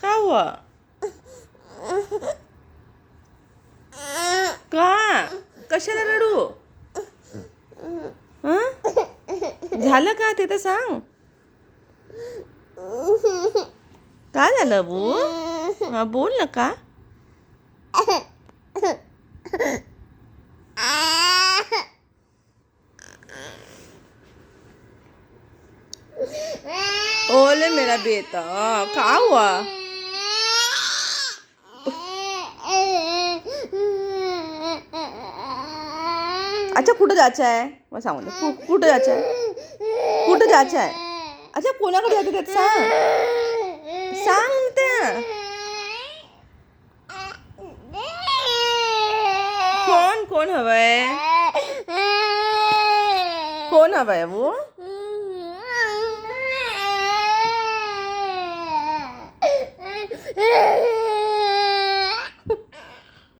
का हुआ का कशाला रडू? झालं का ते तर सांग. काय झालं बू? हा बोल ना का? ओले मेरा बेटा कहा हुआ अच्छा कुठं जायचं आहे? मग सांगून दे. कु- कुठं जायचं आहे? कुठं जायचं आहे? अच्छा कोणाकडे जायचं त्यात? सांग. सांग त्या. कोण कोण हवंय? कोण हवंय वो?